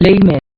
lejn